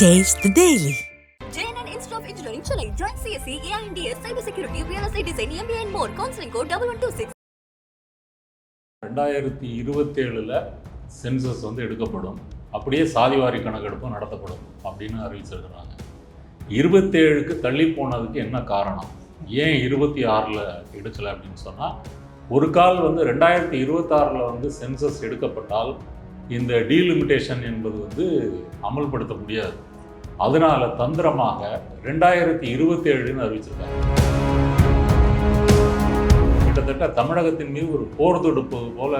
Taste the Daily. JNN Institute of Engineering, Chennai. Join CSE, AINDS, Cybersecurity, Real Estate Design, MBA and more. Counseling code 1126. ரெண்டாயிரத்தி இருபத்தேழில் census வந்து எடுக்கப்படும் அப்படியே சாதிவாரி கணக்கெடுப்பும் நடத்தப்படும் அப்படின்னு அறிவிச்சிருக்கிறாங்க இருபத்தேழுக்கு தள்ளி போனதுக்கு என்ன காரணம் ஏன் இருபத்தி ஆறில் எடுக்கலை அப்படின்னு சொன்னால் ஒரு கால் வந்து ரெண்டாயிரத்தி இருபத்தாறில் வந்து சென்சஸ் எடுக்கப்பட்டால் இந்த டீலிமிட்டேஷன் என்பது வந்து அமல்படுத்த முடியாது அதனால தந்திரமாக ரெண்டாயிரத்தி இருபத்தேழுன்னு அறிவிச்சிருக்காங்க. கிட்டத்தட்ட தமிழகத்தின் மீது ஒரு போர் தொடுப்பது போல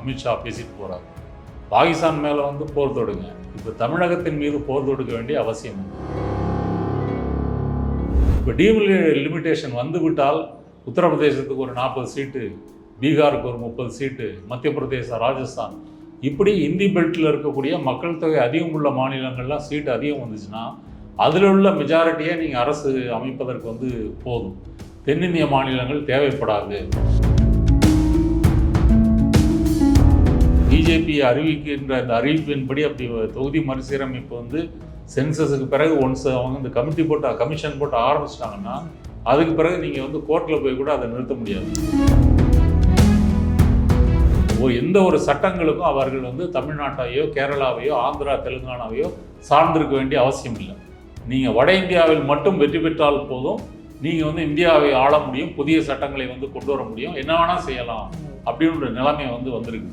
அமித்ஷா பேசிட்டு போறாரு. பாகிஸ்தான் மேல வந்து போர் தொடுங்க. இப்போ தமிழகத்தின் மீது போர் தொடுக்க வேண்டிய அவசியம் இப்போ இப்போ லிமிட்டேஷன் வந்துவிட்டால் உத்தரப்பிரதேசத்துக்கு ஒரு நாற்பது சீட்டு பீகாருக்கு ஒரு முப்பது சீட்டு மத்திய பிரதேசம் ராஜஸ்தான் இப்படி இந்தி பெல்ட்டில் இருக்கக்கூடிய மக்கள் தொகை அதிகம் உள்ள மாநிலங்கள்லாம் சீட்டு அதிகம் வந்துச்சுன்னா அதில் உள்ள மெஜாரிட்டியை நீங்கள் அரசு அமைப்பதற்கு வந்து போதும். தென்னிந்திய மாநிலங்கள் தேவைப்படாது. பிஜேபி அறிவிக்கின்ற அந்த அறிவிப்பின்படி அப்படி தொகுதி மறுசீரமைப்பு வந்து சென்சஸுக்கு பிறகு ஒன்ஸ் அவங்க இந்த கமிட்டி போட்டு கமிஷன் போட்டு ஆரம்பிச்சிட்டாங்கன்னா அதுக்கு பிறகு நீங்கள் வந்து கோர்ட்டில் போய் கூட அதை நிறுத்த முடியாது. எந்த ஒரு சட்டங்களுக்கும் அவர்கள் வந்து தமிழ்நாட்டையோ கேரளாவையோ ஆந்திரா தெலுங்கானாவையோ சார்ந்திருக்க வேண்டிய அவசியம் இல்லை. நீங்கள் வட இந்தியாவில் மட்டும் வெற்றி பெற்றால் போதும். நீங்கள் வந்து இந்தியாவை ஆள முடியும் புதிய சட்டங்களை வந்து கொண்டு வர முடியும். என்ன வேணால் செய்யலாம் அப்படின்ற நிலைமை வந்து வந்திருக்கு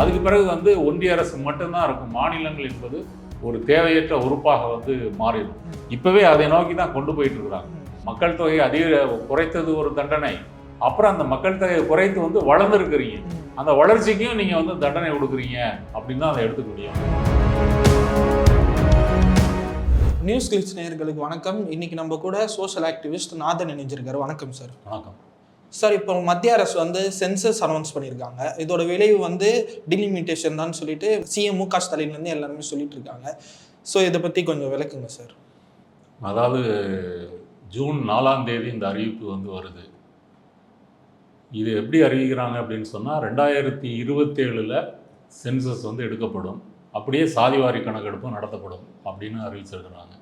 அதுக்கு பிறகு வந்து ஒன்றிய அரசு மட்டும்தான் இருக்கும். மாநிலங்கள் என்பது ஒரு தேவையற்ற உறுப்பாக வந்து மாறிடும். இப்போவே அதை நோக்கி தான் கொண்டு போயிட்டு இருக்கிறாங்க. மக்கள் தொகையை அதிக குறைத்தது ஒரு தண்டனை. அப்புறம் அந்த மக்கள் தொகையை குறைத்து வந்து வளர்ந்துருக்கிறீங்க. அந்த வளர்ச்சிக்கும் நீங்க வந்து தண்டனை கொடுக்குறீங்க அப்படின்னு தான் அதை எடுத்துக்க முடியும். நியூஸ் கிளிட்ஸ் நேயர்களுக்கு வணக்கம். இன்னைக்கு நம்ம கூட சோஷியல் ஆக்டிவிஸ்ட் நாதன் இணைஞ்சிருக்காரு. வணக்கம் சார் வணக்கம். சார் இப்போ மத்திய அரசு வந்து சென்சஸ் அனௌன்ஸ் பண்ணியிருக்காங்க. இதோட விளைவு வந்து டிலிமிட்டேஷன் தான் சொல்லிட்டு சிஎம் மு க ஸ்டாலின்லேருந்து எல்லாருமே சொல்லிட்டு இருக்காங்க. ஸோ இதை பற்றி கொஞ்சம் விளக்குங்க சார் அதாவது ஜூன் நாலாம் தேதி இந்த அறிவிப்பு வந்து வருது. இது எப்படி அறிவிக்கிறாங்க அப்படின்னு சொன்னால் ரெண்டாயிரத்தி இருபத்தேழில் சென்சஸ் வந்து எடுக்கப்படும். அப்படியே சாதிவாரி கணக்கெடுப்பும் நடத்தப்படும் அப்படின்னு அறிவிச்சிருக்கிறாங்க.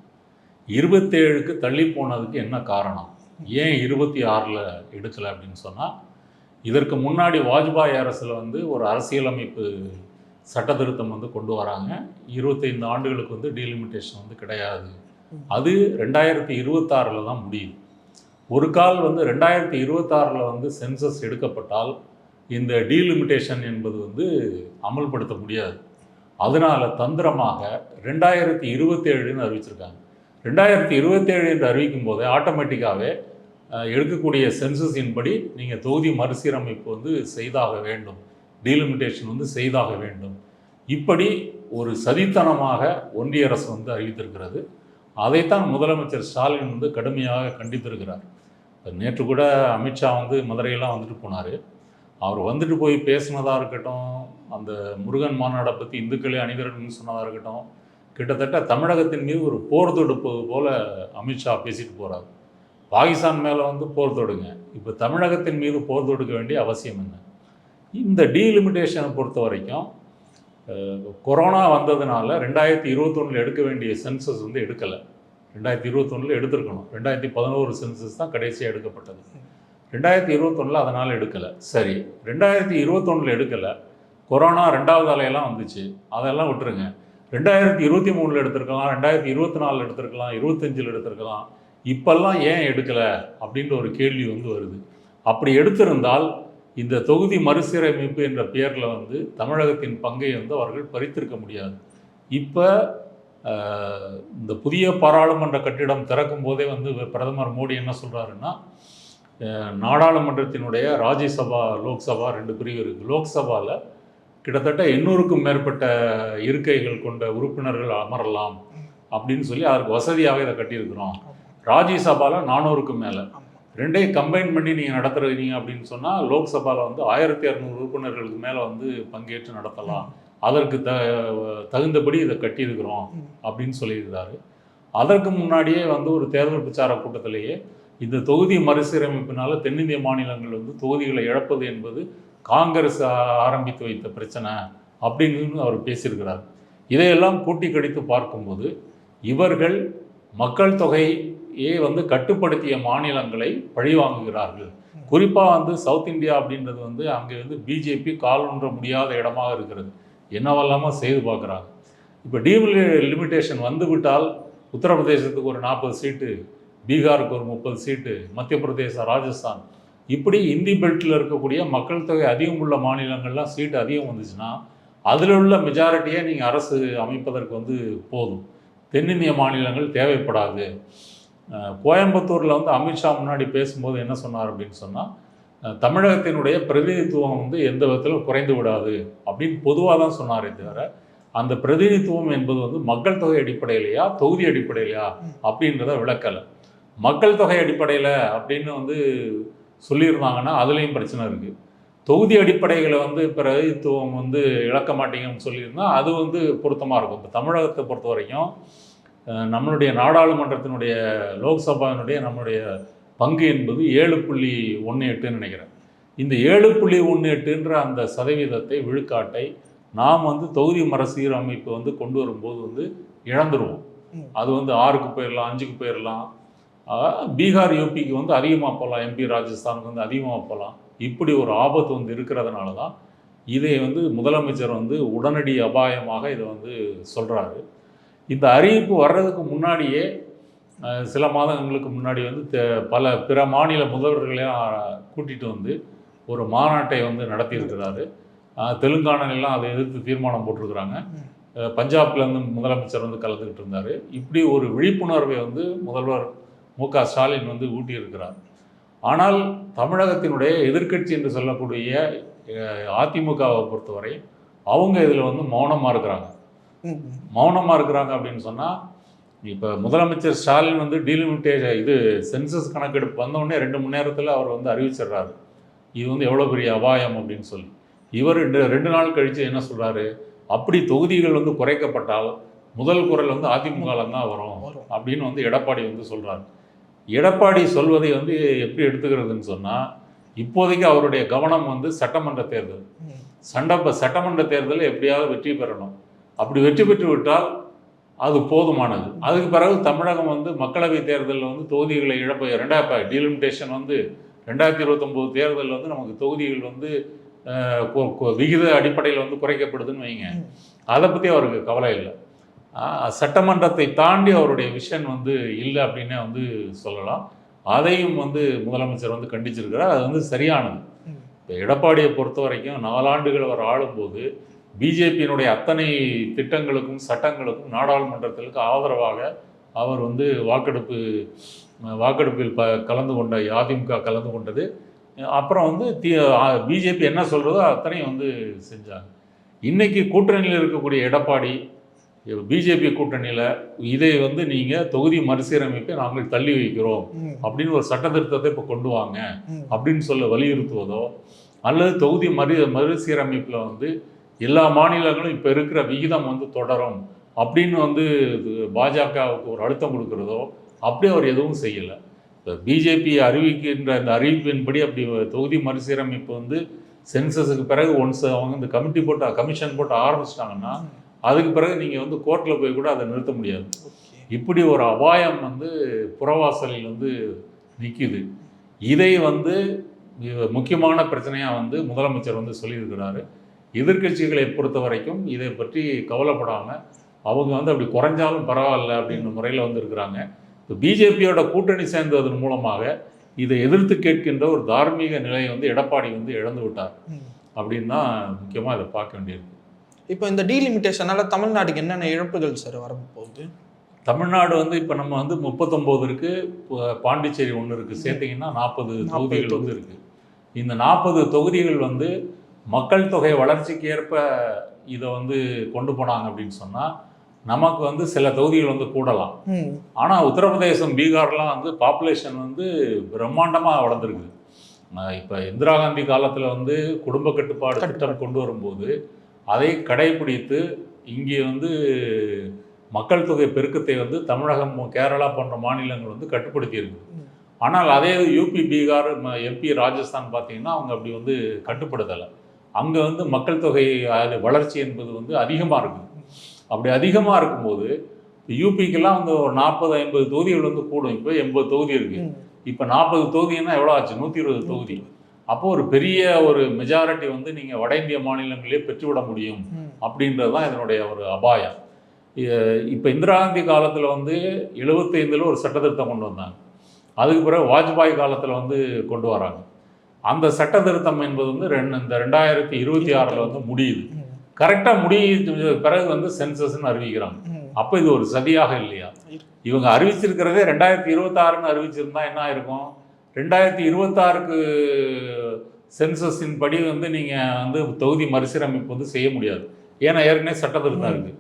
இருபத்தேழுக்கு தள்ளி போனதுக்கு என்ன காரணம்? ஏன் இருபத்தி ஆறில் எடுக்கலை அப்படின்னு சொன்னால் இதற்கு முன்னாடி வாஜ்பாய் அரசில் வந்து ஒரு அரசியலமைப்பு சட்ட திருத்தம் வந்து கொண்டு வராங்க. இருபத்தைந்து ஆண்டுகளுக்கு வந்து டீலிமிட்டேஷன் வந்து கிடையாது. அது ரெண்டாயிரத்தி இருபத்தாறில் தான் முடியுது. ஒரு கால் வந்து ரெண்டாயிரத்தி இருபத்தாறில் வந்து சென்சஸ் எடுக்கப்பட்டால் இந்த டீலிமிட்டேஷன் என்பது வந்து அமல்படுத்த முடியாது. அதனால் தந்திரமாக ரெண்டாயிரத்தி இருபத்தேழுன்னு அறிவிச்சிருக்காங்க. ரெண்டாயிரத்தி இருபத்தேழு என்று அறிவிக்கும் போதே ஆட்டோமேட்டிக்காகவே எடுக்கக்கூடிய சென்சஸின் படி நீங்கள் தொகுதி மறுசீரமைப்பு வந்து செய்தாக வேண்டும். டீலிமிட்டேஷன் வந்து செய்தாக வேண்டும். இப்படி ஒரு சதித்தனமாக ஒன்றிய அரசு வந்து அறிவித்திருக்கிறது. அதைத்தான் முதலமைச்சர் ஸ்டாலின் வந்து கடுமையாக கண்டித்திருக்கிறார். நேற்று கூட அமித்ஷா வந்து மதுரையெல்லாம் வந்துட்டு போனார். அவர் வந்துட்டு போய் பேசினதாக இருக்கட்டும் அந்த முருகன் மாநாடை பற்றி இந்துக்களே அணிதிரட்னு சொன்னதாக இருக்கட்டும் கிட்டத்தட்ட தமிழகத்தின் மீது ஒரு போர் தொடுப்பது போல் அமித்ஷா பேசிட்டு போகிறார் பாகிஸ்தான் மேலே வந்து போர் தொடுங்க. இப்போ தமிழகத்தின் மீது போர் தொடுக்க வேண்டிய அவசியம் என்ன? இந்த டீலிமிட்டேஷனை பொறுத்த வரைக்கும் கொரோனா வந்ததுனால ரெண்டாயிரத்தி இருபத்தொன்னில் எடுக்க வேண்டிய சென்சஸ் வந்து எடுக்கலை. ரெண்டாயிரத்தி இருபத்தொன்னில் எடுத்திருக்கணும். ரெண்டாயிரத்தி பதினோரு சென்சஸ் தான் கடைசியாக எடுக்கப்பட்டது. ரெண்டாயிரத்தி இருபத்தொன்னில் அதனால் எடுக்கலை. சரி ரெண்டாயிரத்தி இருபத்தொன்னில் எடுக்கலை. கொரோனா ரெண்டாவது அலையெல்லாம் வந்துச்சு. அதெல்லாம் விட்டுருங்க. ரெண்டாயிரத்தி இருபத்தி மூணில் எடுத்திருக்கலாம் ரெண்டாயிரத்தி இருபத்தி நாலில் எடுத்திருக்கலாம் இருபத்தஞ்சில் எடுத்திருக்கலாம். இப்பெல்லாம் ஏன் எடுக்கலை அப்படின்ற ஒரு கேள்வி வந்து வருது. அப்படி எடுத்திருந்தால் இந்த தொகுதி மறுசீரமைப்பு என்ற பெயரில் வந்து தமிழகத்தின் பங்கை வந்து அவர்கள் பறித்திருக்க முடியாது. இப்போ இந்த புதிய பாராளுமன்ற கட்டிடம் திறக்கும் போதே வந்து பிரதமர் மோடி என்ன சொல்கிறாருன்னா நாடாளுமன்றத்தினுடைய ராஜ்யசபா லோக்சபா ரெண்டு பிரிவு இருக்குது லோக்சபாவில் கிட்டத்தட்ட எண்ணூறுக்கும் மேற்பட்ட இருக்கைகள் கொண்ட உறுப்பினர்கள் அமரலாம் அப்படின்னு சொல்லி அதற்கு வசதியாகவே இதை கட்டியிருக்கிறோம். ராஜ்யசபாவில் நானூறுக்கும் மேலே. ரெண்டையும் கம்பைன் பண்ணி நீங்கள் நடத்துறீங்க அப்படின்னு சொன்னால் லோக்சபாவில் வந்து ஆயிரத்தி இரநூறு உறுப்பினர்களுக்கு மேலே வந்து பங்கேற்று நடத்தலாம். அதற்கு த தகுந்தபடி இதை கட்டியிருக்கிறோம் அப்படின்னு சொல்லியிருந்தாரு அதற்கு முன்னாடியே வந்து ஒரு தேர்தல் பிரச்சார கூட்டத்திலேயே இந்த தொகுதி மறுசீரமைப்பினால தென்னிந்திய மாநிலங்கள் வந்து தொகுதிகளை இழப்பது என்பது காங்கிரஸ் ஆரம்பித்து வைத்த பிரச்சனை அப்படின்னு அவர் பேசியிருக்கிறார். இதையெல்லாம் கூட்டி கடித்து பார்க்கும்போது இவர்கள் மக்கள் தொகையை வந்து கட்டுப்படுத்திய மாநிலங்களை பழிவாங்குகிறார்கள். குறிப்பாக வந்து சவுத் இந்தியா அப்படின்றது வந்து அங்கே வந்து பிஜேபி கால் ஒன்ற முடியாத இடமாக இருக்கிறது. என்னவெல்லாமோ செய்து பார்க்குறாங்க. இப்போ லிமிட்டேஷன் வந்துவிட்டால் உத்தரப்பிரதேசத்துக்கு ஒரு நாற்பது சீட்டு பீகாருக்கு ஒரு முப்பது சீட்டு மத்திய பிரதேசம் ராஜஸ்தான். இப்படி இந்தி பெல்ட்டில் இருக்கக்கூடிய மக்கள் தொகை அதிகம் உள்ள மாநிலங்கள்லாம் சீட்டு அதிகம் வந்துச்சுன்னா அதில் உள்ள மெஜாரிட்டியை நீங்கள் அரசு அமைப்பதற்கு வந்து போதும். தென்னிந்திய மாநிலங்கள் தேவைப்படாது. கோயம்புத்தூரில் வந்து அமித்ஷா முன்னாடி பேசும்போது என்ன சொன்னார் அப்படின்னு சொன்னால் தமிழகத்தினுடைய பிரதிநிதித்துவம் வந்து எந்த விதத்திலும் குறைந்து விடாது அப்படின்னு பொதுவாக தான் சொன்னாரே தவிர அந்த பிரதிநிதித்துவம் என்பது வந்து மக்கள் தொகை அடிப்படையிலையா தொகுதி அடிப்படையிலையா அப்படின்றத விளக்கலை. மக்கள் தொகை அடிப்படையில் அப்படின்னு வந்து சொல்லியிருந்தாங்கன்னா அதுலேயும் பிரச்சனை இருக்குது தொகுதி அடிப்படைகளை வந்து பிரதித்துவம் வந்து இழக்க மாட்டீங்கன்னு சொல்லியிருந்தா அது வந்து பொருத்தமாக இருக்கும். இப்போ தமிழகத்தை பொறுத்த வரைக்கும் நம்மளுடைய நாடாளுமன்றத்தினுடைய லோக்சபாவினுடைய நம்மளுடைய பங்கு என்பது ஏழு புள்ளி ஒன்று எட்டுன்னு நினைக்கிறேன். இந்த ஏழு புள்ளி ஒன்று எட்டுன்ற அந்த சதவீதத்தை விழுக்காட்டை நாம் வந்து தொகுதி மறுசீரமைப்பு வந்து கொண்டு வரும்போது வந்து இழந்துருவோம். அது வந்து ஆறுக்கு போயிடலாம் அஞ்சுக்கு போயிடலாம் பீகார் யூபிக்கு வந்து அதிகமாக போகலாம் எம்பி ராஜஸ்தானுக்கு வந்து அதிகமாக போகலாம். இப்படி ஒரு ஆபத்து வந்து இருக்கிறதுனால தான் இதை வந்து முதலமைச்சர் வந்து உடனடி அபாயமாக இதை வந்து சொல்கிறாரு இந்த அறிவிப்பு வர்றதுக்கு முன்னாடியே சில மாதங்களுக்கு முன்னாடி வந்து பல பிற மாநில முதல்வர்களையும் கூட்டிகிட்டு வந்து ஒரு மாநாட்டை வந்து நடத்தியிருக்கிறாரு ஆஹ் தெலுங்கானாலெல்லாம் அதை எதிர்த்து தீர்மானம் போட்டிருக்கிறாங்க ம். அஹ் பஞ்சாப்ல இருந்து முதலமைச்சர் வந்து கலந்துக்கிட்டு இருந்தார் இப்படி ஒரு விழிப்புணர்வை வந்து முதல்வர் மு க ஸ்டாலின் வந்து ஊட்டியிருக்கிறார் ஆனால் தமிழகத்தினுடைய எதிர்க்கட்சி என்று சொல்லக்கூடிய அதிமுகவை பொறுத்தவரை அவங்க இதில் வந்து மௌனமாக இருக்கிறாங்க. மௌனமாக இருக்கிறாங்க அப்படின்னு சொன்னால் இப்போ முதலமைச்சர் ஸ்டாலின் வந்து டீலிமிட்டே இது சென்சஸ் கணக்கெடுப்பு வந்தோடனே ரெண்டு மணி நேரத்தில் அவர் வந்து அறிவிச்சிடுறாரு. இது வந்து எவ்வளோ பெரிய அபாயம் அப்படின்னு சொல்லி. இவர் ரெண்டு ரெண்டு நாள் கழித்து என்ன சொல்கிறாரு அப்படி தொகுதிகள் வந்து குறைக்கப்பட்டால் முதல் குரல் வந்து அதிமுகவில் தான் வரும். அப்படின்னு வந்து எடப்பாடி வந்து சொல்கிறார் எடப்பாடி சொல்வதை வந்து எப்படி எடுத்துக்கிறதுன்னு சொன்னால் இப்போதைக்கு அவருடைய கவனம் வந்து சட்டமன்ற தேர்தல். சண்ட சட்டமன்ற தேர்தலில் எப்படியாவது வெற்றி பெறணும். அப்படி வெற்றி பெற்று விட்டால் அது போதுமானது. அதுக்கு பிறகு தமிழகம் வந்து மக்களவை தேர்தலில் வந்து தொகுதிகளை இழப்ப ரெண்டாயிரம் டீலிமிட்டேஷன் வந்து ரெண்டாயிரத்தி இருபத்தொம்போது தேர்தலில் வந்து நமக்கு தொகுதிகள் வந்து விகித அடிப்படையில் வந்து குறைக்கப்படுதுன்னு வைங்க. அதை பற்றி அவருக்கு கவலை இல்லை. சட்டமன்றத்தை தாண்டி அவருடைய விஷன் வந்து இல்லை அப்படின்னே வந்து சொல்லலாம். அதையும் வந்து முதலமைச்சர் வந்து கண்டிச்சிருக்கிறார். அது வந்து சரியானது. இப்போ எடப்பாடியை பொறுத்த வரைக்கும் நாலாண்டுகள் அவர் ஆளும்போது பிஜேபியினுடைய அத்தனை திட்டங்களுக்கும் சட்டங்களுக்கும் நாடாளுமன்றத்திற்கு ஆதரவாக அவர் வந்து வாக்கெடுப்பு வாக்கெடுப்பில் ப கலந்து கொண்ட அதிமுக கலந்து கொண்டது அப்புறம் வந்து தி பிஜேபி என்ன சொல்கிறதோ அத்தனையும் வந்து செஞ்சாங்க இன்னைக்கு கூட்டணியில் இருக்கக்கூடிய எடப்பாடி பிஜேபி கூட்டணியில் இதை வந்து நீங்கள் தொகுதி மறுசீரமைப்பை நாங்கள் தள்ளி வைக்கிறோம். அப்படின்னு ஒரு சட்ட திருத்தத்தை இப்போ கொண்டு வாங்க. அப்படின்னு சொல்ல வலியுறுத்துவதோ அல்லது தொகுதி மறு மறுசீரமைப்பில் வந்து எல்லா மாநிலங்களும் இப்போ இருக்கிற விகிதம் வந்து தொடரும் அப்படின்னு வந்து இது பாஜகவுக்கு ஒரு அழுத்தம் கொடுக்கிறதோ அப்படி அவர் எதுவும் செய்யலை. இப்போ பிஜேபி அறிவிக்கின்ற இந்த அறிவிப்பின்படி அப்படி தொகுதி மறுசீரமைப்பு வந்து சென்சஸுக்கு பிறகு ஒன்ஸ் அவங்க இந்த கமிட்டி போட்டு கமிஷன் போட்டு ஆரம்பிச்சிட்டாங்கன்னா அதுக்கு பிறகு நீங்கள் வந்து கோர்ட்டில் போய் கூட அதை நிறுத்த முடியாது. இப்படி ஒரு அபாயம் வந்து புறவாசலில் வந்து நிற்கிது இதை வந்து முக்கியமான பிரச்சனையாக வந்து முதலமைச்சர் வந்து சொல்லியிருக்கிறாரு. எதிர்க்கட்சிகளை பொறுத்த வரைக்கும் இதை பற்றி கவலைப்படாமல் அவங்க வந்து அப்படி குறைஞ்சாலும் பரவாயில்ல அப்படின்ற முறையில் வந்து இருக்கிறாங்க. இப்போ பிஜேபியோட கூட்டணி சேர்ந்ததன் மூலமாக இதை எதிர்த்து கேட்கின்ற ஒரு தார்மீக நிலையை வந்து எடப்பாடி வந்து இழந்து விட்டார். அப்படின்னு தான் முக்கியமாக இதை பார்க்க வேண்டியிருக்கு. இப்போ இந்த டீலிமிட்டேஷனால தமிழ்நாட்டுக்கு என்னென்ன இழப்புகள் சார் வரப்போகுது? தமிழ்நாடு வந்து இப்போ நம்ம வந்து முப்பத்தொம்போது இருக்கு ப- பாண்டிச்சேரி ஒன்று இருக்கு. சேர்த்தீங்கன்னா நாற்பது தொகுதிகள் வந்து இருக்கு. இந்த நாற்பது தொகுதிகள் வந்து மக்கள் தொகை வளர்ச்சிக்கு ஏற்ப இதை வந்து கொண்டு போனாங்க அப்படின்னு சொன்னால் நமக்கு வந்து சில தொகுதிகள் வந்து கூடலாம். ஆனால் உத்தரப்பிரதேசம் பீகார்லாம் வந்து பாப்புலேஷன் வந்து பிரம்மாண்டமாக வளர்ந்துருக்குது. இப்போ இந்திரா காந்தி காலத்தில் வந்து குடும்ப கட்டுப்பாடு திட்டம் கொண்டு வரும்போது அதை கடைபிடித்து இங்கே வந்து மக்கள் தொகை பெருக்கத்தை வந்து தமிழகம் கேரளா போன்ற மாநிலங்கள் வந்து கட்டுப்படுத்தி இருக்குது ம். ஆனால் அதே யூபி பீகார் எம்பி ராஜஸ்தான் பார்த்தீங்கன்னா அவங்க அப்படி வந்து கட்டுப்படுத்தலை. அங்கே வந்து மக்கள் தொகை வளர்ச்சி என்பது வந்து அதிகமாக இருக்குது. அப்படி அதிகமாக இருக்கும்போது யூபிக்கெல்லாம் வந்து ஒரு நாற்பது ஐம்பது தொகுதிகள் வந்து கூடும். இப்போ எண்பது தொகுதி இருக்கு. ம். இப்போ நாற்பது தொகுதின்னா எவ்வளோ ஆச்சு? நூற்றி இருபது தொகுதி. அப்போ ஒரு பெரிய ஒரு மெஜாரிட்டி வந்து நீங்கள் வட இந்திய மாநிலங்களே பெற்றுவிட முடியும். அப்படின்றது தான் இதனுடைய ஒரு அபாயம். இப்போ இந்திரா காந்தி காலத்தில் வந்து எழுபத்தைந்தில் ஒரு சட்டத்திருத்தம் கொண்டு வந்தாங்க. அதுக்கு பிறகு வாஜ்பாய் காலத்தில் வந்து கொண்டு வராங்க. அந்த சட்ட திருத்தம் என்பது வந்து ரெண்டு இந்த ரெண்டாயிரத்தி இருபத்தி ஆறில் வந்து முடியுது. கரெக்டாக முடிய பிறகு வந்து சென்சஸ்ன்னு அறிவிக்கிறாங்க. அப்போ இது ஒரு சதியாக இல்லையா? இவங்க அறிவிச்சிருக்கிறதே ரெண்டாயிரத்தி இருபத்தாறுன்னு அறிவிச்சிருந்தா என்ன ஆயிருக்கும்? ரெண்டாயிரத்தி இருபத்தாறுக்கு சென்சஸின் படி வந்து நீங்கள் வந்து தொகுதி மறுசீரமைப்பு வந்து செய்ய முடியாது. ஏன்னா ஏற்கனவே சட்டத்திருத்தம் இருக்கு.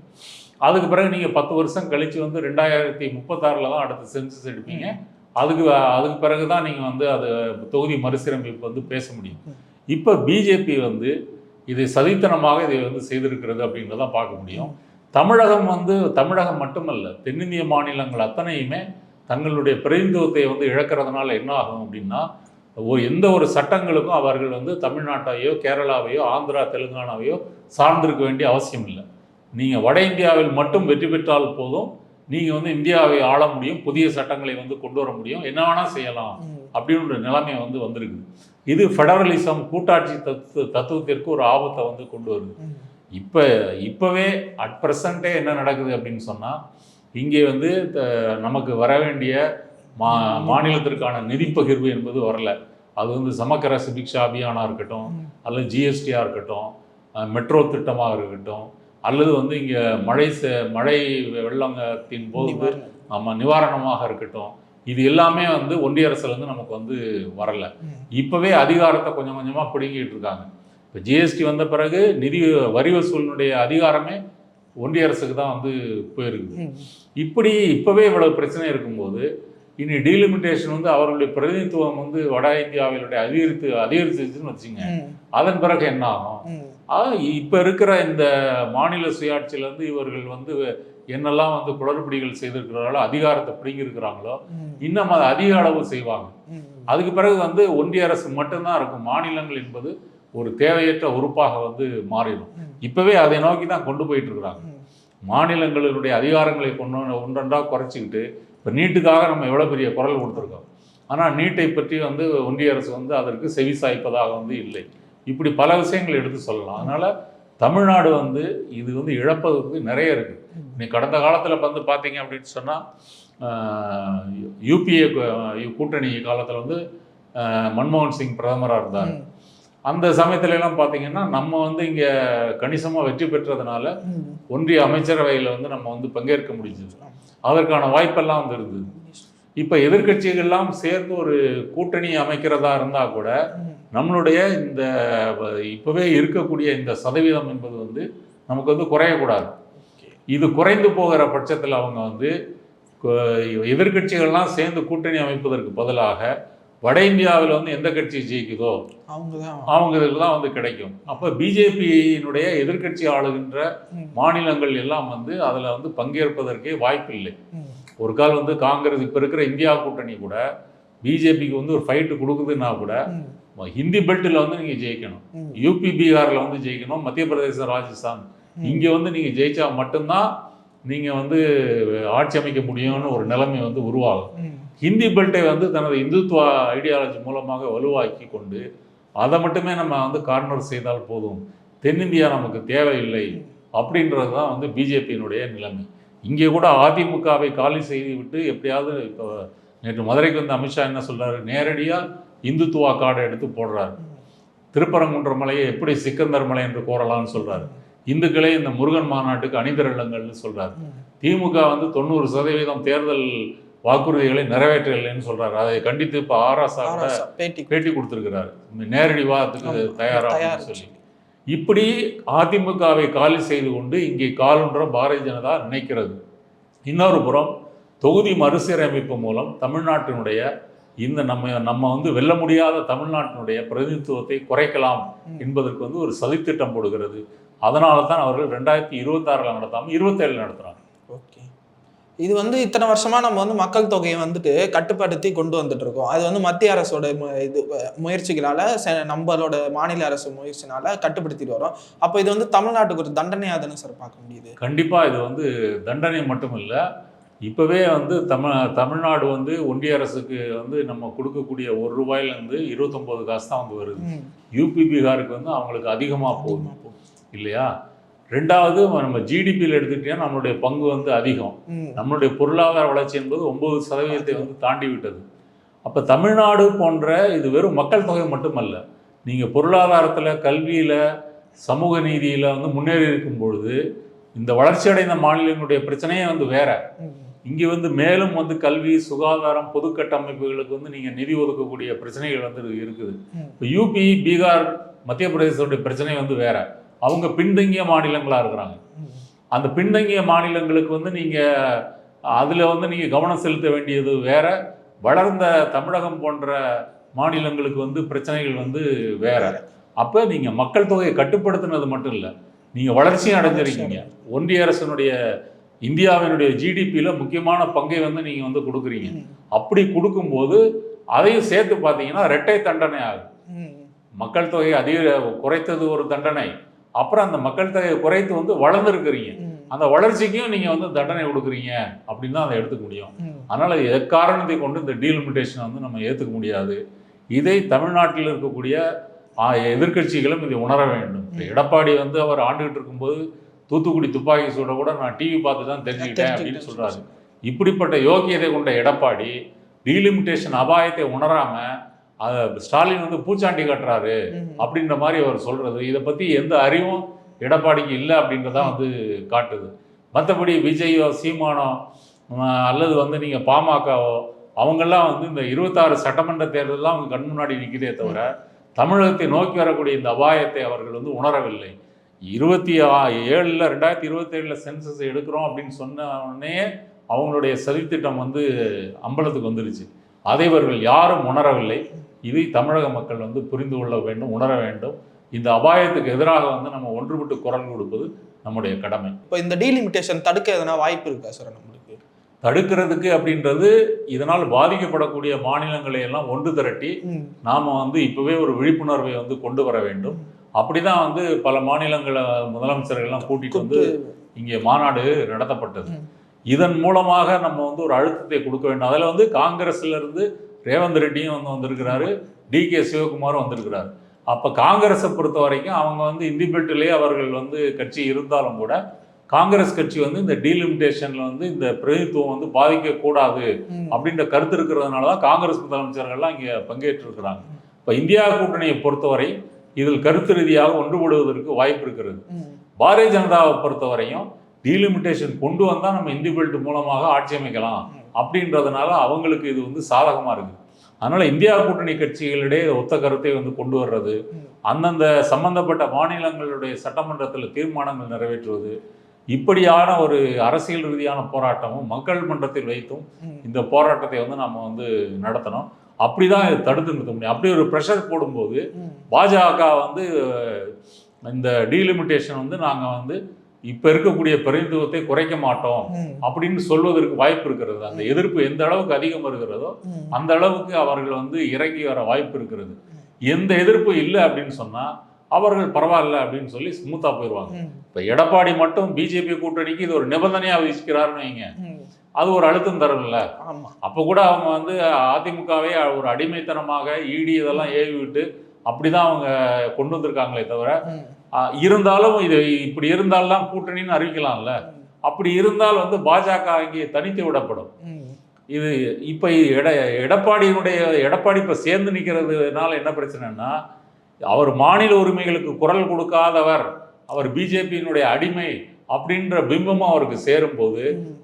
அதுக்கு பிறகு நீங்கள் பத்து வருஷம் கழிச்சு வந்து ரெண்டாயிரத்தி முப்பத்தாறில் தான் அடுத்த சென்சஸ் எடுப்பீங்க. அதுக்கு அதுக்கு பிறகு தான் நீங்கள் வந்து அது தொகுதி மறுசீரமைப்பு வந்து பேச முடியும். இப்போ பிஜேபி வந்து இதை சதித்தனமாக இதை வந்து செய்திருக்கிறது அப்படின்றத பார்க்க முடியும். தமிழகம் வந்து தமிழகம் மட்டுமல்ல தென்னிந்திய மாநிலங்கள் அத்தனையுமே தங்களுடைய பிரதிநிதித்துவத்தை வந்து இழக்கிறதுனால என்ன ஆகும் அப்படின்னா எந்த ஒரு சட்டங்களுக்கும் அவர்கள் வந்து தமிழ்நாட்டையோ கேரளாவையோ ஆந்திரா தெலுங்கானாவையோ சார்ந்திருக்க வேண்டிய அவசியம் இல்லை. நீங்கள் வட இந்தியாவில் மட்டும் வெற்றி பெற்றால் போதும் நீங்கள் வந்து இந்தியாவை ஆள முடியும் புதிய சட்டங்களை வந்து கொண்டு வர முடியும் என்ன வேணால் செய்யலாம். அப்படின்ற நிலைமை வந்து வந்திருக்குது இது ஃபெடரலிசம் கூட்டாட்சி தத்து தத்துவத்திற்கு ஒரு ஆபத்தை வந்து கொண்டு வருது. இப்போ இப்போவே அட் ப்ரெசண்ட்டே என்ன நடக்குது அப்படின்னு சொன்னால் இங்கே வந்து நமக்கு வர வேண்டிய மா மாநிலத்திற்கான நிதி பகிர்வு என்பது வரல அது வந்து சமக்கர சுபிக்ஷா அபியானா இருக்கட்டும். அல்லது ஜிஎஸ்டியாக இருக்கட்டும் மெட்ரோ திட்டமாக இருக்கட்டும் அல்லது வந்து இங்கே மழை செ- மழை வெள்ளத்தின் போது. நம்ம நிவாரணமாக இருக்கட்டும் இது எல்லாமே வந்து ஒன்றிய அரசுல இருந்து நமக்கு வந்து வரல. இப்போவே அதிகாரத்தை கொஞ்சம் கொஞ்சமாக பிடுங்கிட்டு இருக்காங்க இப்போ ஜிஎஸ்டி வந்த பிறகு நிதி வரி வசூலினுடைய அதிகாரமே ஒன்றிய அரசுக்கு தான் வந்து போயிருக்குது. இப்படி இப்போவே இவ்வளவு பிரச்சனை இருக்கும்போது இனி டீலிமிட்டேஷன் வந்து அவர்களுடைய பிரதிநிதித்துவம் வந்து வட இந்தியாவிலுடைய அதிகரித்து அதிகரிச்சிச்சுன்னு வச்சுங்க. அதன் பிறகு என்ன ஆகும் இப்போ இருக்கிற இந்த மாநில சுயாட்சியிலேருந்து இவர்கள் வந்து என்னெல்லாம் வந்து குளறுபடிகள் செய்திருக்கிறார்களோ அதிகாரத்தை பிடுங்கியிருக்கிறாங்களோ ம். இன்னும் அதை அதிக அளவு செய்வாங்க. அதுக்கு பிறகு வந்து ஒன்றிய அரசு மட்டும்தான் இருக்கும் மாநிலங்கள் என்பது ஒரு தேவையற்ற உறுப்பாக வந்து மாறிடும். இப்போவே அதை நோக்கி தான் கொண்டு போயிட்டு இருக்கிறாங்க. மாநிலங்களுடைய அதிகாரங்களை கொண்டு ஒன்றொன்றாக குறைச்சிக்கிட்டு இப்போ நீட்டுக்காக நம்ம எவ்வளோ பெரிய குரல் கொடுத்துருக்கோம். ஆனால் நீட்டை பற்றி வந்து ஒன்றிய அரசு வந்து அதற்கு செவி சாய்ப்பதாக வந்து இல்லை. இப்படி பல விஷயங்கள் எடுத்து சொல்லலாம். அதனால் தமிழ்நாடு வந்து இது வந்து இழப்பதற்கு நிறைய இருக்குது நீ கடந்த காலத்தில் வந்து பார்த்தீங்க அப்படின்னு சொன்னால் யூபிஏ கூட்டணி காலத்தில் வந்து மன்மோகன் சிங் பிரதமராக இருந்தார். அந்த சமயத்துல எல்லாம் பார்த்தீங்கன்னா நம்ம வந்து இங்கே கணிசமாக வெற்றி பெற்றதுனால. ஒன்றிய அமைச்சரவையில் வந்து நம்ம வந்து பங்கேற்க முடிஞ்சது அதற்கான வாய்ப்பெல்லாம் வந்து இருந்தது இப்போ எதிர்க்கட்சிகள்லாம் சேர்ந்து ஒரு கூட்டணி அமைக்கிறதா இருந்தால் கூட. நம்மளுடைய இந்த இப்பவே இருக்கக்கூடிய இந்த சதவீதம் என்பது வந்து நமக்கு வந்து குறையக்கூடாது இது குறைந்து போகிற பட்சத்தில் அவங்க வந்து எதிர்க்கட்சிகள்லாம் சேர்ந்து கூட்டணி அமைப்பதற்கு பதிலாக வட இந்தியாவில் வந்து எந்த கட்சி ஜெயிக்குதோ அவங்கதான் அவங்களுக்கு தான் வந்து கிடைக்கும் அப்போ பிஜேபியினுடைய எதிர்க்கட்சி ஆளுகின்ற. மாநிலங்கள் எல்லாம் வந்து அதில் வந்து பங்கேற்பதற்கே வாய்ப்பு இல்லை. ஒரு கால் வந்து காங்கிரஸ் இப்போ இருக்கிற இந்தியா கூட்டணி கூட பிஜேபிக்கு வந்து ஒரு ஃபைட்டு கொடுக்குதுன்னா கூட. ஹிந்தி பெல்ட்டில் வந்து நீங்கள் ஜெயிக்கணும். யூபி பீகாரில் வந்து ஜெயிக்கணும் மத்திய பிரதேசம் ராஜஸ்தான். இங்கே வந்து நீங்கள் ஜெயிச்சா மட்டும்தான் நீங்கள் வந்து ஆட்சி அமைக்க முடியும்னு ஒரு நிலைமை வந்து உருவாகும். ஹிந்தி பெல்ட்டை வந்து தனது இந்துத்துவ ஐடியாலஜி மூலமாக வலுவாக்கி கொண்டு அதை மட்டுமே நம்ம வந்து கார்னர் செய்தால் போதும். தென்னிந்தியா நமக்கு தேவையில்லை அப்படின்றது தான் வந்து பிஜேபியினுடைய நிலைமை. இங்கே கூட அதிமுகவை காலி செய்து விட்டு எப்படியாவது இப்போ நேற்று மதுரைக்கு வந்து அமித்ஷா என்ன சொல்றாரு? நேரடியாக இந்துத்துவா கார்டை எடுத்து போடுறாரு. திருப்பரங்குன்ற மலையை எப்படி சிக்கந்தர் மலை என்று கோரலாம்னு சொல்றாரு. இந்துக்களே இந்த முருகன் மாநாட்டுக்கு அணிதிரளுங்கள்னு சொல்றாரு. ம். திமுக வந்து தொண்ணூறு சதவீதம் தேர்தல் வாக்குறுதிகளை நிறைவேற்றலைன்னு சொல்றாரு. அதை கண்டித்து இப்போ ஆராசா பேட்டி பேட்டி கொடுத்துருக்கிறாரு. நேரடி விவாதத்துக்கு ஆமா, தயாரா தயார். அப்படின்னு சொல்லி. இப்படி அதிமுகவை காலி செய்து கொண்டு இங்கே காலுன்ற பாரதிய ஜனதா நினைக்கிறது. இன்னொரு புறம் தொகுதி மறுசீரமைப்பு மூலம் தமிழ்நாட்டினுடைய இந்த நம்ம நம்ம வந்து வெல்ல முடியாத தமிழ்நாட்டினுடைய பிரதிநிதித்துவத்தை குறைக்கலாம். என்பதற்கு வந்து ஒரு சதித்திட்டம் போடுகிறது. அதனால தான் அவர்கள் ரெண்டாயிரத்தி இருபத்தாறில் நடத்தாமல் இருபத்தேழில் நடத்துகிறாங்க ஓகே. இது வந்து இத்தனை வருஷமா நம்ம வந்து மக்கள் தொகையை வந்துட்டு கட்டுப்படுத்தி கொண்டு வந்துட்டு இருக்கோம் அது வந்து மத்திய அரசோட இது முயற்சிகளால நம்மளோட மாநில அரசு முயற்சினால கட்டுப்படுத்திட்டு வரோம். அப்போ இது வந்து தமிழ்நாட்டுக்கு ஒரு தண்டனையா தானே சார் பார்க்க முடியுது? கண்டிப்பாக இது வந்து தண்டனை மட்டும் இல்லை. இப்போவே வந்து தமிழ் தமிழ்நாடு வந்து ஒன்றிய அரசுக்கு வந்து நம்ம கொடுக்கக்கூடிய ஒரு ரூபாயிலேருந்து இருபத்தொம்போது காசு தான் வந்து வருது. யூபி பீகாருக்கு வந்து அவங்களுக்கு அதிகமாக போகுது. இல்லையா? ரெண்டாவது நம்ம ஜிடிபியில் எடுத்துக்கிட்டீங்கன்னா நம்மளுடைய பங்கு வந்து அதிகம். நம்மளுடைய பொருளாதார வளர்ச்சி என்பது ஒன்பது சதவீதத்தை வந்து தாண்டி விட்டது அப்போ தமிழ்நாடு போன்ற இது வெறும் மக்கள் தொகை மட்டுமல்ல நீங்கள் பொருளாதாரத்தில் கல்வியில் சமூக நீதியில் வந்து முன்னேறி இருக்கும் பொழுது இந்த வளர்ச்சியடைந்த மாநிலங்களுடைய பிரச்சனையே வந்து வேற. இங்கே வந்து மேலும் வந்து கல்வி சுகாதாரம் பொது கட்டமைப்புகளுக்கு வந்து நீங்கள் நிதி ஒதுக்கக்கூடிய பிரச்சனைகள் வந்து இருக்குது. இப்போ யூபி பீகார் மத்திய பிரதேசத்துடைய பிரச்சனை வந்து வேற அவங்க பின்தங்கிய மாநிலங்களாக இருக்கிறாங்க. அந்த பின்தங்கிய மாநிலங்களுக்கு வந்து நீங்கள் அதில் வந்து நீங்கள் கவனம் செலுத்த வேண்டியது வேற வளர்ந்த தமிழகம் போன்ற மாநிலங்களுக்கு வந்து பிரச்சனைகள் வந்து வேற அப்போ நீங்கள் மக்கள் தொகையை கட்டுப்படுத்தினது மட்டும் இல்லை நீங்கள் வளர்ச்சியும் அடைஞ்சிருக்கீங்க ஒன்றிய அரசினுடைய இந்தியாவினுடைய ஜிடிபியில் முக்கியமான பங்கை வந்து நீங்கள் வந்து கொடுக்குறீங்க. அப்படி கொடுக்கும்போது அதையும் சேர்த்து பார்த்தீங்கன்னா இரட்டை தண்டனை ஆகுது ம். மக்கள் தொகையை அதிக குறைத்தது ஒரு தண்டனை அப்புறம் அந்த மக்கள் தொகையை குறைத்து வந்து வளர்ந்துருக்கிறீங்க. அந்த வளர்ச்சிக்கும் நீங்கள் வந்து தண்டனை கொடுக்குறீங்க அப்படின்னு தான் அதை எடுத்துக்க முடியும். அதனால் எக்காரணத்தை கொண்டு இந்த டீலிமிட்டேஷனை வந்து நம்ம ஏற்றுக்க முடியாது? இதை தமிழ்நாட்டில் இருக்கக்கூடிய ஆ, எதிர்க்கட்சிகளும் இதை உணர வேண்டும். எடப்பாடி வந்து அவர் ஆண்டுகிட்டு இருக்கும்போது தூத்துக்குடி துப்பாக்கி சூட கூட நான் டிவி பார்த்து தான் தெரிஞ்சுக்கிட்டேன் அப்படின்னு சொல்றாரு. இப்படிப்பட்ட யோக்கியதை கொண்ட எடப்பாடி டீலிமிட்டேஷன் அபாயத்தை உணராம அதை ஸ்டாலின் வந்து பூச்சாண்டி கட்டுறாரு. அப்படின்ற மாதிரி அவர் சொல்றது. இதை பத்தி எந்த அறிவும் எடப்பாடிக்கு இல்லை அப்படின்றதான் வந்து காட்டுது. மற்றபடி விஜயோ சீமானோ அல்லது வந்து நீங்க பாமகவோ அவங்கெல்லாம் வந்து இந்த இருபத்தாறு சட்டமன்ற தேர்தலெல்லாம் அவங்க கண் முன்னாடி நிற்குதே தவிர தமிழகத்தை நோக்கி வரக்கூடிய இந்த அபாயத்தை அவர்கள் வந்து உணரவில்லை. இருபத்தி ஏழில் ரெண்டாயிரத்தி இருபத்தேழில் சென்சஸ் எடுக்கிறோம் அப்படின்னு சொன்ன உடனே அவங்களுடைய சதித்திட்டம் வந்து அம்பலத்துக்கு வந்துருச்சு. அதை இவர்கள் யாரும் உணரவில்லை. இதை தமிழக மக்கள் வந்து புரிந்து கொள்ள வேண்டும் உணர வேண்டும். இந்த அபாயத்துக்கு எதிராக வந்து நம்ம ஒன்றுபட்டு குரல் கொடுப்பது நம்முடைய கடமை. இப்போ இந்த டீலிமிட்டேஷன் தடுக்க எதனா வாய்ப்பு இருக்கா சார் நம்மளுக்கு? தடுக்கிறதுக்கு அப்படின்றது இதனால் பாதிக்கப்படக்கூடிய மாநிலங்களை எல்லாம் ஒன்று திரட்டி. நாம் வந்து இப்போவே ஒரு விழிப்புணர்வை வந்து கொண்டு வர வேண்டும். அப்படிதான் வந்து பல மாநிலங்களை முதலமைச்சர்கள்லாம் கூட்டிட்டு வந்து இங்கே மாநாடு நடத்தப்பட்டது. இதன் மூலமாக நம்ம வந்து ஒரு அழுத்தத்தை கொடுக்க வேண்டும். அதில் வந்து காங்கிரஸ்ல இருந்து ரேவந்த் ரெட்டியும் வந்து வந்திருக்கிறாரு. டி கே சிவகுமாரும் வந்திருக்கிறாரு. அப்போ காங்கிரஸை பொறுத்த வரைக்கும் அவங்க வந்து இண்டிபெண்ட்லேயே அவர்கள் வந்து கட்சி இருந்தாலும் கூட காங்கிரஸ் கட்சி வந்து இந்த டீலிமிட்டேஷனில் வந்து இந்த பிரதித்துவம் வந்து பாதிக்கக்கூடாது. அப்படின்ற கருத்து இருக்கிறதுனால தான் காங்கிரஸ் முதலமைச்சர்கள்லாம் இங்கே பங்கேற்றிருக்கிறாங்க. இப்போ இந்தியா கூட்டணியை பொறுத்தவரை இதில் கருத்து ரீதியாக ஒன்றுபடுவதற்கு வாய்ப்பு இருக்கிறது. பாரதிய ஜனதாவை பொறுத்தவரையும் டீலிமிட்டேஷன் கொண்டு வந்தால் நம்ம இந்தி பெல்ட் மூலமாக ஆட்சி அமைக்கலாம். அப்படின்றதுனால அவங்களுக்கு இது வந்து சாதகமாக இருக்குது அதனால் இந்தியா கூட்டணி கட்சிகளிடையே ஒத்த கருத்தை வந்து கொண்டு வர்றது அந்தந்த சம்பந்தப்பட்ட மாநிலங்களுடைய சட்டமன்றத்தில் தீர்மானங்கள் நிறைவேற்றுவது இப்படியான ஒரு அரசியல் ரீதியான போராட்டமும் மக்கள் மன்றத்தில் வைத்தும் இந்த போராட்டத்தை வந்து நம்ம வந்து நடத்தணும். அப்படிதான் இதை தடுத்து நிறுத்த முடியும். அப்படி ஒரு ப்ரெஷர் போடும்போது பாஜக வந்து இந்த டீலிமிட்டேஷன் வந்து நாங்கள் வந்து இப்போ இருக்கக்கூடிய பிரதித்துவத்தை குறைக்க மாட்டோம். அப்படின்னு சொல்வதற்கு வாய்ப்பு இருக்கிறது. அந்த எதிர்ப்பு எந்த அளவுக்கு அதிகம் இருக்கிறதோ. அந்த அளவுக்கு அவர்கள் வந்து இறங்கி வர வாய்ப்பு இருக்கிறது. எந்த எதிர்ப்பு இல்லை அப்படின்னு சொன்னால் அவர்கள் பரவாயில்ல அப்படின்னு சொல்லி ஸ்மூத்தாக போயிடுவாங்க. இப்போ எடப்பாடி மட்டும் பிஜேபி கூட்டணிக்கு இது ஒரு நிபந்தனையாக விதிக்கிறாருன்னு வைங்க. அது ஒரு அழுத்தம் தரும்ல. அப்போ கூட அவங்க வந்து அதிமுகவே ஒரு அடிமைத்தனமாக இடி இதெல்லாம் ஏவி விட்டு அப்படிதான் அவங்க கொண்டு வந்திருக்காங்களே தவிர இருந்தாலும் இது இப்படி இருந்தால்தான் கூட்டணின்னு அறிவிக்கலாம்ல. அப்படி இருந்தால் வந்து பாஜக இங்கே தனித்து விடப்படும். இது இப்போ எட எடப்பாடியினுடைய எடப்பாடி இப்போ சேர்ந்து நிற்கிறதுனால என்ன பிரச்சனைன்னா அவர் மாநில உரிமைகளுக்கு குரல் கொடுக்காதவர் அவர் பிஜேபியினுடைய அடிமை அப்படின்ற பிம்பமும் அவருக்கு சேரும்போது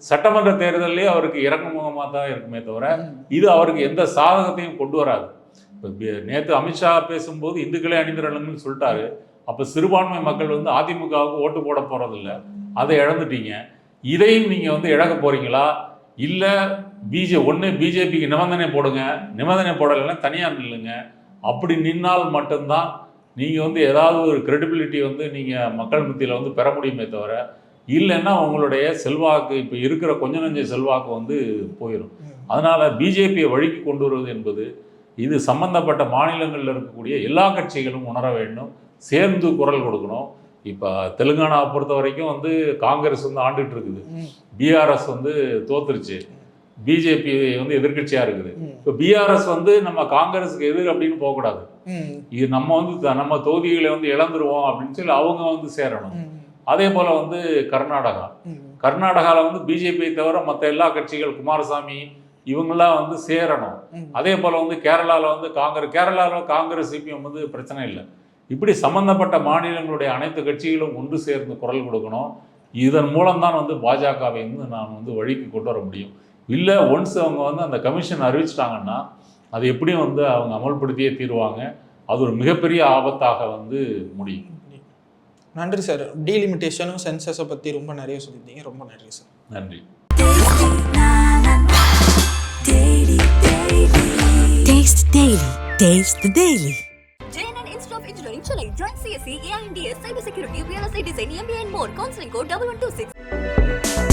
சட்டமன்ற தேர்தலே அவருக்கு இறங்குமுகமாக தான் இருக்குமே தவிர இது அவருக்கு எந்த சாதகத்தையும் கொண்டு வராது. இப்போ நேற்று அமித்ஷா பேசும்போது இந்துக்களே அணிந்திரணும்னு சொல்லிட்டாரு. அப்போ சிறுபான்மை மக்கள் வந்து அதிமுகவுக்கு ஓட்டு போட போகிறதில்ல அதை இழந்துட்டீங்க. இதையும் நீங்கள் வந்து இழக்க போகிறீங்களா இல்லை பிஜே ஒன்று பிஜேபிக்கு நிபந்தனை போடுங்க. நிபந்தனை போடலைன்னா தனியாக நில்லுங்க. அப்படி நின்னால் மட்டும்தான் நீங்கள் வந்து ஏதாவது ஒரு கிரெடிபிலிட்டி வந்து நீங்கள் மக்கள் மத்தியில் வந்து பெற முடியுமே தவிர இல்லைன்னா உங்களுடைய செல்வாக்கு இப்போ இருக்கிற கொஞ்ச நஞ்ச செல்வாக்கு வந்து போயிடும் அதனால் பிஜேபியை வழிக்கு கொண்டு வருவது என்பது இது சம்பந்தப்பட்ட மாநிலங்களில் இருக்கக்கூடிய எல்லா கட்சிகளும் உணர வேண்டும். சேர்ந்து குரல் கொடுக்கணும். இப்போ தெலுங்கானாவை பொறுத்த வரைக்கும் வந்து காங்கிரஸ் வந்து ஆண்டுட்டு இருக்குது. பிஆர்எஸ் வந்து தோத்துருச்சு. பிஜேபி வந்து எதிர்க்கட்சியாக இருக்குது. இப்போ பிஆர்எஸ் வந்து நம்ம காங்கிரஸுக்கு எதிர் அப்படின்னு போகக்கூடாது. இது நம்ம வந்து நம்ம தொகுதிகளை வந்து இழந்துருவோம் அப்படின்னு சொல்லி அவங்க வந்து சேரணும். அதே போல் வந்து கர்நாடகா. கர்நாடகாவில் வந்து பிஜேபியை தவிர மற்ற எல்லா கட்சிகள் குமாரசாமி இவங்கெல்லாம் வந்து சேரணும். அதே போல் வந்து கேரளாவில் வந்து காங்கிரஸ் கேரளாவில் காங்கிரஸ் சிபிஎம் வந்து பிரச்சனை இல்லை. இப்படி சம்பந்தப்பட்ட மாநிலங்களுடைய அனைத்து கட்சிகளும் ஒன்று சேர்ந்து குரல் கொடுக்கணும். இதன் மூலம்தான் வந்து பாஜகவை வந்து நாம் வந்து வழிக்கு கொண்டு வர முடியும். இல்லை ஒன்ஸ் அவங்க வந்து அந்த கமிஷன் அறிவிச்சிட்டாங்கன்னா அது எப்படியும் வந்து அவங்க அமல்படுத்தியே தீருவாங்க. அது ஒரு மிகப்பெரிய ஆபத்தாக வந்து முடியும். நன்றி சார். டீலிமிட்டேஷனும் சென்சஸை பற்றி ரொம்ப நிறைய சொல்லியிருந்தீங்க. ரொம்ப நன்றி சார். நன்றி. Taste Daily. Taste the Daily. JNN Institute of Engineering, Chennai. Join CSE, AINDS, Cybersecurity, Real Estate Design, MBA and more. Counseling code 1126.